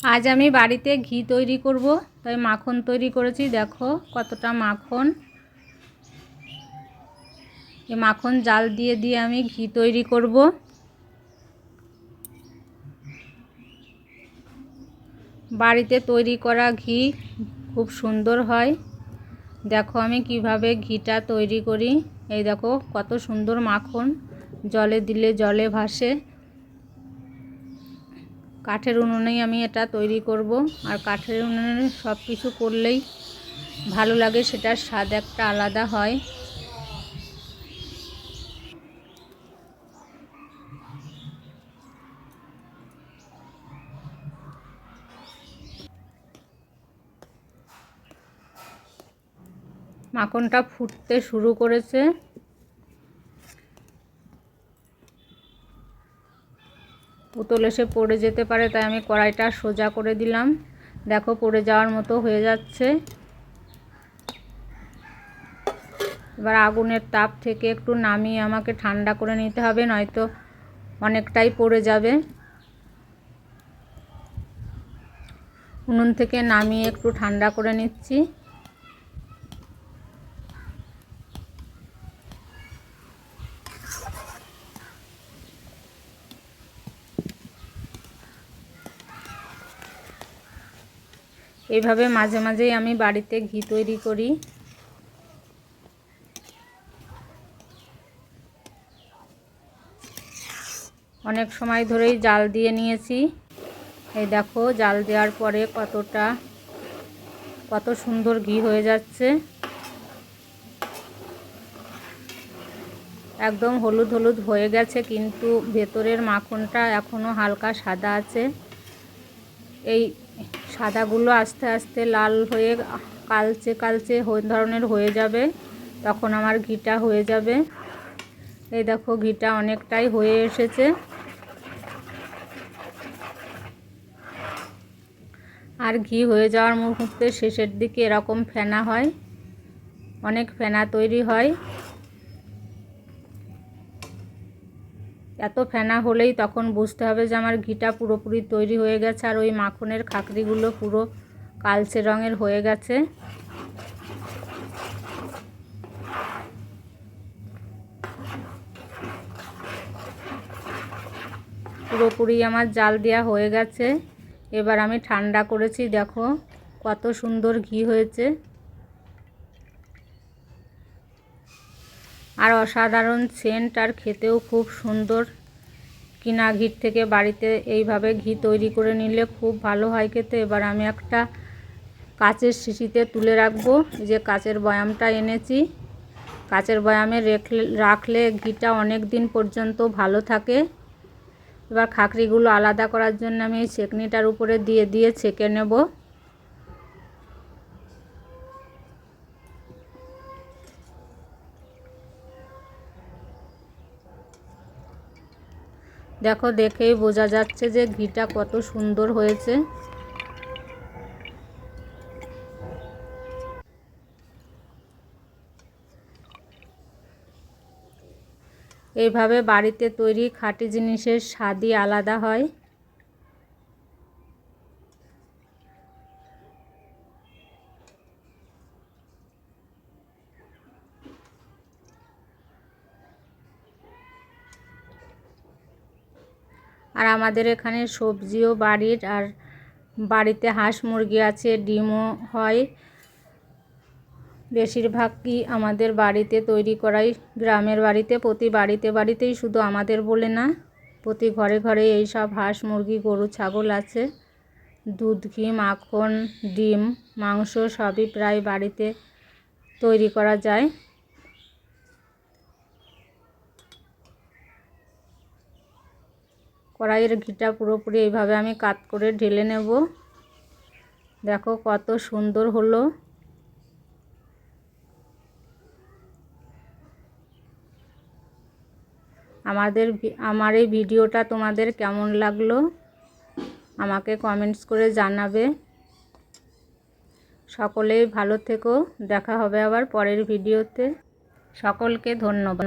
আজ আমি বাড়িতে ঘি তৈরি করব, তাই মাখন তৈরি করেছি, দেখো কতটা মাখন। এই মাখন জাল দিয়ে দিয়ে আমি ঘি তৈরি করব। বাড়িতে তৈরি করা ঘি খুব সুন্দর হয়। দেখো আমি কীভাবে ঘিটা তৈরি করি। এই দেখো কত সুন্দর মাখন, জলে দিলে জলে ভাসে। কাঠের উনুনেই আমি এটা তৈরি করব। আর কাঠের উনুনে সব কিছু করলেই ভালো লাগে, সেটার স্বাদ একটা আলাদা হয়। মাখনটা ফুটতে শুরু করেছে। পুতল এসে পড়ে যেতে পারে, তাই আমি কড়াইটা সোজা করে দিলাম। দেখো, পড়ে যাওয়ার মতো হয়ে যাচ্ছে। এবার আগুনের তাপ থেকে একটু নামিয়ে আমাকে ঠান্ডা করে নিতে হবে, নয়তো অনেকটাই পড়ে যাবে। উনুন থেকে নামিয়ে একটু ঠান্ডা করে নিচ্ছি। এইভাবে মাঝে মাঝেই আমি বাড়িতে ঘি তৈরি করি। অনেক সময় ধরেই জাল দিয়ে নিয়েছি। এই দেখো, জাল দেওয়ার পরে কতটা, কত সুন্দর ঘি হয়ে যাচ্ছে। একদম হলুদ হলুদ হয়ে গেছে, কিন্তু ভেতরের মাখনটা এখনও হালকা সাদা আছে। এই সাদাগুলো আস্তে আস্তে লাল হয়ে কালচে কালচে ধরনের হয়ে যাবে। তখন আমার ঘিটা হয়ে যাবে। এই দেখো ঘিটা অনেকটাই হয়ে এসেছে। আর ঘি হয়ে যাওয়ার মুহূর্তে শেষের দিকে এরকম ফেনা হয়। অনেক ফেনা তৈরি হয়। এত ফেনা হলেই তখন বুঝতে হবে যে আমার ঘিটা পুরোপুরি তৈরি হয়ে গেছে আর ওই মাখনের খাকরিগুলো পুরো কালচে রঙের হয়ে গেছে। পুরোপুরি আমার জাল দেওয়া হয়ে গেছে। এবার আমি ঠান্ডা করেছি, দেখো কত সুন্দর ঘি হয়েছে। আর অসাধারণ সেন্ট আর খেতেও খুব সুন্দর। কিনা ঘির থেকে বাড়িতে এইভাবে ঘি তৈরি করে নিলে খুব ভালো হয় খেতে। এবার আমি একটা কাচের শিশিতে তুলে রাখব। যে কাচের বয়ামটা এনেছি। কাচের বয়ামে রেখলে, রাখলে ঘিটা অনেক দিন পর্যন্ত ভালো থাকে। এবার খাকরিগুলো আলাদা করার জন্য আমি এই ছেঁকনিটার উপরে দিয়ে দিয়ে ছেঁকে নেব। দেখো দেখেই বোঝা যাচ্ছে যে ঘিটা কত সুন্দর হয়েছে। এইভাবে বাড়িতে তৈরি খাঁটি জিনিসের স্বাদই আলাদা হয়। আর আমাদের এখানে সবজিও বাড়ির, আর বাড়িতে হাঁস মুরগি আছে, ডিমও হয়। বেশিরভাগই আমাদের বাড়িতে তৈরি করাই, গ্রামের বাড়িতে, প্রতি বাড়িতে বাড়িতেই শুধু আমাদের বলে না, প্রতি ঘরে ঘরে এই সব হাঁস মুরগি, গরু, ছাগল আছে। দুধ, ঘি, মাখন, ডিম, মাংস সবই প্রায় বাড়িতে তৈরি করা যায়। কড়াইয়ের ঘিটা পুরোপুরি এইভাবে আমি কাত করে ঢেলে নেব। দেখো কত সুন্দর হলো। আমাদের আমার এই ভিডিওটা তোমাদের কেমন লাগল? আমাকে কমেন্টস করে জানাবে। সকলেই ভালো থেকো। দেখা হবে আবার পরের ভিডিওতে। সকলকে ধন্যবাদ।